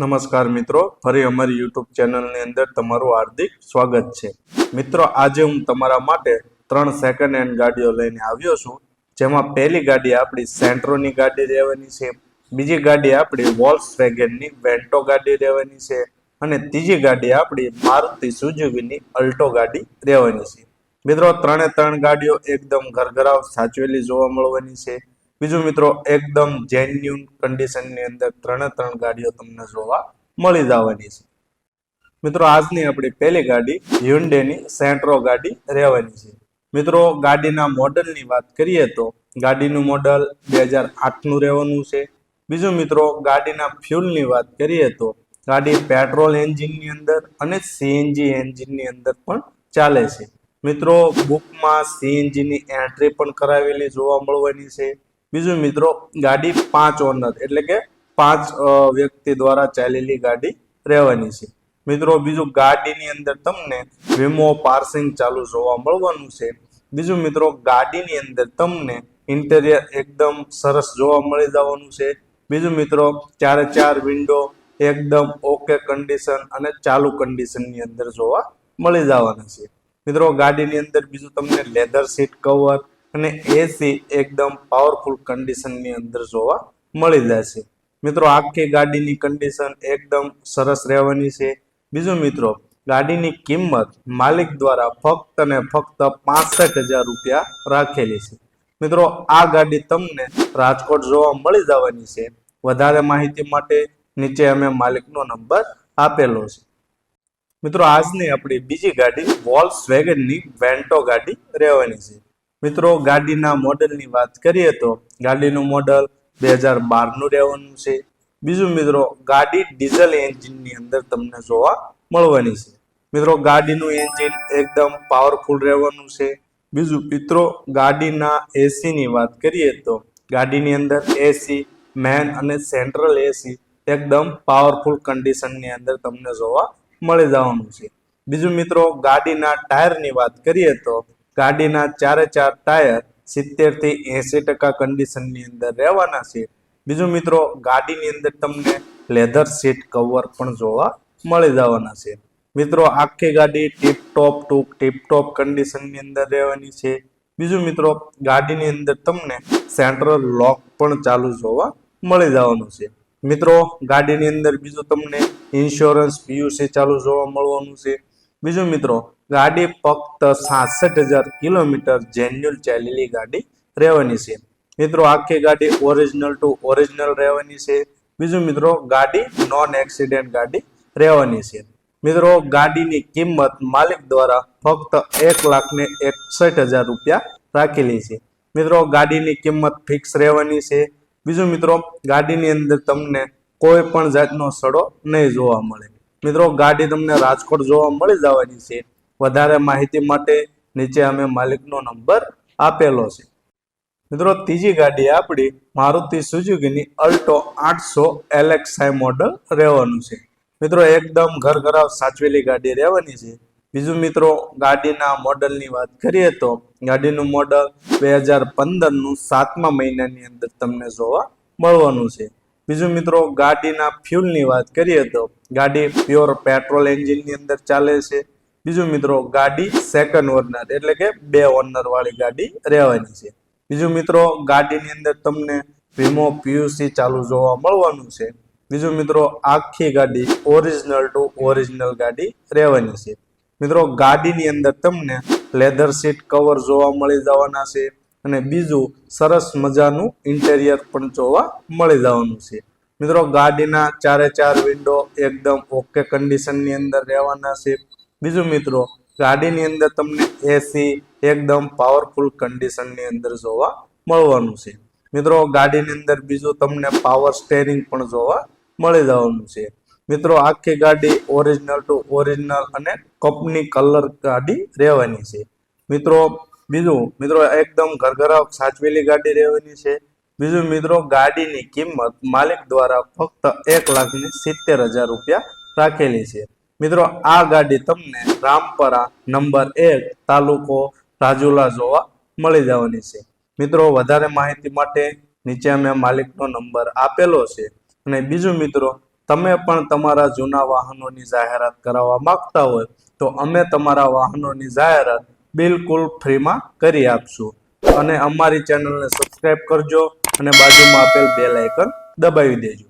નમસ્કાર મિત્રો. ફરી અમારી યુટ્યુબ ચેનલની અંદર તમારું હાર્દિક સ્વાગત છે. મિત્રો, આજે હું તમારા માટે ત્રણ સેકન્ડ હેન્ડ ગાડીઓ લઈને આવ્યો છું. જેમાં પહેલી ગાડી આપણી સેન્ટ્રોની ગાડી રહેવાની છે. બીજી ગાડી આપણી વોલ્સ વેગનની વેન્ટો ગાડી રહેવાની છે. અને ત્રીજી ગાડી આપણી મારુતિ સુઝુકીની અલ્ટો ગાડી રહેવાની છે. મિત્રો, ત્રણે ત્રણ ગાડીઓ એકદમ ઘરઘરાવ સાચવેલી જોવા મળવાની છે. બીજું મિત્રો, એકદમ જેન્યુન કન્ડિશનની અંદર ત્રણે ત્રણ ગાડીઓ તમને જોવા મળી જવાની છે. મિત્રો, આજની આપણી પહેલી ગાડી હ્યુન્ડેની સેન્ટ્રો ગાડી રહેવાની છે. મિત્રો, ગાડીના મોડલની વાત કરીએ તો ગાડીનું મોડલ બે હજાર આઠનું રહેવાનું છે. બીજું મિત્રો, ગાડીના ફ્યુલની વાત કરીએ તો ગાડી પેટ્રોલ એન્જિનની અંદર અને સીએનજી એન્જિનની અંદર પણ ચાલે છે. મિત્રો, બુકમાં સીએનજીની એન્ટ્રી પણ કરાવેલી જોવા મળવાની છે. બીજું મિત્રો, ગાડી પાંચ ઓનર, એટલે કે પાંચ વ્યક્તિ દ્વારા ચાલેલી ગાડી રહેવાની છે. મિત્રો, બીજું ગાડીની અંદર તમને વીમો, પાર્સિંગ ચાલુ જોવા મળવાનું છે. બીજું મિત્રો, ગાડીની અંદર તમને ઇન્ટેરિયર એકદમ સરસ જોવા મળી જવાનું છે. બીજું મિત્રો, ચારે ચાર વિન્ડો એકદમ ઓકે કન્ડિશન અને ચાલુ કન્ડિશનની અંદર જોવા મળી જવાના છે. મિત્રો, ગાડીની અંદર બીજું તમને લેધર સીટ કવર અને એસી એકદમ પાવરફુલ કન્ડિશનની અંદર જોવા મળી જશે મિત્રો, આખી ગાડીની કન્ડિશન એકદમ સરસ રહેવાની છે. બીજું મિત્રો, ગાડીની કિંમત માલિક દ્વારા ફક્ત ને ફક્ત પાસઠ રૂપિયા રાખેલી છે. મિત્રો, આ ગાડી તમને રાજકોટ જોવા મળી જવાની છે. વધારે માહિતી માટે નીચે અમે માલિકનો નંબર આપેલો છે. મિત્રો, આજની આપણી બીજી ગાડી વોલ્સ વેગનની વેન્ટો ગાડી રહેવાની છે. મિત્રો, ગાડીના મોડલની વાત કરીએ તો ગાડીનું મોડલ બે હજાર બારનું રહેવાનું છે. બીજું મિત્રો, ગાડી ડીઝલ એન્જિનની અંદર તમને જોવા મળવાની છે. મિત્રો, ગાડીનું એન્જિન એકદમ પાવરફુલ રહેવાનું છે. બીજું મિત્રો, ગાડીના એસીની વાત કરીએ તો ગાડીની અંદર એસી, મેન અને સેન્ટ્રલ એસી એકદમ પાવરફુલ કન્ડિશનની અંદર તમને જોવા મળી જવાનું છે. બીજું મિત્રો, ગાડીના ટાયરની વાત કરીએ તો ગાડીના ચારે ચાર ટાયર સિત્તેરથી એસી ટકા કન્ડિશનની અંદર રહેવાના છે. બીજું મિત્રો, ગાડીની અંદર તમને લેધર સીટ કવર પણ જોવા મળી જવાના છે. મિત્રો, આખી ગાડી ટીપટોપ ટૂંક ટીપટોપ કન્ડિશનની અંદર રહેવાની છે. બીજું મિત્રો, ગાડીની અંદર તમને સેન્ટ્રલ લોક પણ ચાલુ જોવા મળી જવાનું છે. મિત્રો, ગાડીની અંદર બીજું તમને ઇન્સ્યોરન્સ પીયુસી ચાલુ જોવા મળવાનું છે. બીજું મિત્રો ગાડી ફક્ત સાસઠ હજાર કિલોમીટર જેન્યુઅલ ચાલેલી ગાડી રહેવાની છે. મિત્રો, આખી ગાડી ઓરિજિનલ ટુ ઓરિજિનલ રહેવાની છે. બીજું મિત્રો, ગાડી નોન એક્સિડન્ટ ગાડી રહેવાની છે. મિત્રો, ગાડીની કિંમત માલિક દ્વારા ફક્ત એક લાખ ને એકસઠ હજાર રૂપિયા રાખેલી છે. મિત્રો, ગાડીની કિંમત ફિક્સ રહેવાની છે. બીજું મિત્રો, ગાડીની અંદર તમને કોઈ પણ જાતનો સડો નહીં જોવા મળે. મિત્રો, ગાડી તમને રાજકોટ જોવા મળી જવાની છે. વધારે માહિતી માટે નીચે અમે માલિકનો નંબર આપેલો છે. મિત્રો, ત્રીજી ગાડી આપણી મારુતિ સુઝુકીની અલ્ટો આઠસો એલેક્સાઈ મોડલ રહેવાનું છે. મિત્રો, એકદમ ઘર ઘરાવ સાચવેલી ગાડી રહેવાની છે. બીજું મિત્રો, ગાડીના મોડલની વાત કરીએ તો ગાડીનું મોડલ બે હજાર પંદરનું સાતમા મહિનાની અંદર તમને જોવા મળવાનું છે. બીજું મિત્રો, ગાડીના ફ્યુલની વાત કરીએ તો ગાડી પ્યોર પેટ્રોલ એન્જિનની અંદર ચાલે છે. બીજું મિત્રો ગાડી સેકન્ડ ઓનર એટલે કે બે ઓનર વાળી ગાડી રહેવાની છે. બીજું મિત્રો ગાડીની અંદર તમને વીમો પીયુસી ચાલુ જોવા મળવાનું છે. બીજું મિત્રો આખી ગાડી ઓરિજિનલ ટુ ઓરિજિનલ ગાડી રહેવાની છે. મિત્રો ગાડીની અંદર તમને લેધર સીટ કવર જોવા મળી જવાના છે અને બીજું સરસ મજાનું ઇન્ટેરિયર પણ જોવા મળી જવાનું છે. મિત્રો ગાડીના ચારે ચાર વિન્ડો એકદમ ઓકે કન્ડિશનની અંદર રહેવાના છે. બીજું મિત્રો, ગાડીની અંદર તમને એસી એકદમ પાવરફુલ કન્ડિશનની અંદર જોવા મળવાનું છે. મિત્રો, ગાડીની અંદર બીજું તમને પાવર સ્ટેરિંગ પણ જોવા મળી જવાનું છે. મિત્રો, આખી ગાડી ઓરિજિનલ ટુ ઓરિજિનલ અને કંપની કલર ગાડી રહેવાની છે. મિત્રો, બીજું, મિત્રો, એકદમ ઘરઘરા સાચવેલી ગાડી રહેવાની છે. બીજું મિત્રો, ગાડીની કિંમત માલિક દ્વારા ફક્ત એક લાખની સિત્તેર હજાર રૂપિયા રાખેલી છે. મિત્રો આ ગાડી તમને રામપરા નંબર એક તાલુકો રાજુલા જોવા મળી જવાની છે. મિત્રો વધારે માહિતી માટે નીચે અમે માલિકનો નંબર આપેલો છે. અને બીજું મિત્રો તમે પણ તમારા જૂના વાહનોની જાહેરાત કરાવવા માંગતા હોય તો અમે તમારા વાહનોની જાહેરાત બિલકુલ ફ્રીમાં કરી આપશું. અને અમારી ચેનલને સબસ્ક્રાઇબ કરજો અને બાજુમાં આપેલ બે લાઇકન દબાવી દેજો.